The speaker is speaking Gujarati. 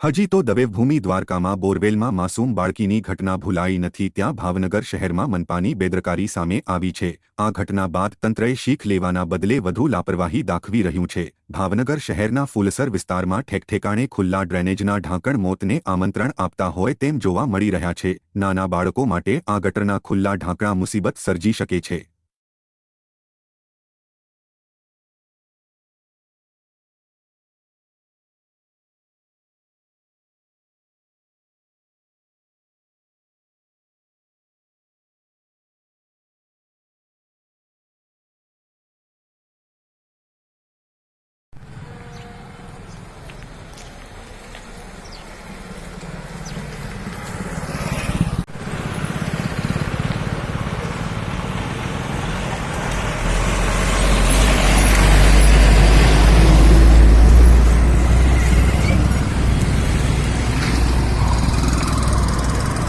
હજી તો દવેવભૂમિ દ્વારકામાં બોરવેલમાં માસૂમ બાળકીની ઘટના ભૂલાઈ નથી, ત્યાં ભાવનગર શહેરમાં મનપાની બેદરકારી સામે આવી છે. આ ઘટના બાદ તંત્રએ શીખ લેવાના બદલે વધુ લાપરવાહી દાખવી રહ્યું છે. ભાવનગર શહેરના ફૂલસર વિસ્તારમાં ઠેકઠેકાણે ખુલ્લા ડ્રેનેજના ઢાંકણ મોતને આમંત્રણ આપતા હોય તેમ જોવા મળી રહ્યા છે. નાના બાળકો માટે આ ગટરના ખુલ્લા ઢાંકણા મુસીબત સર્જી શકે છે.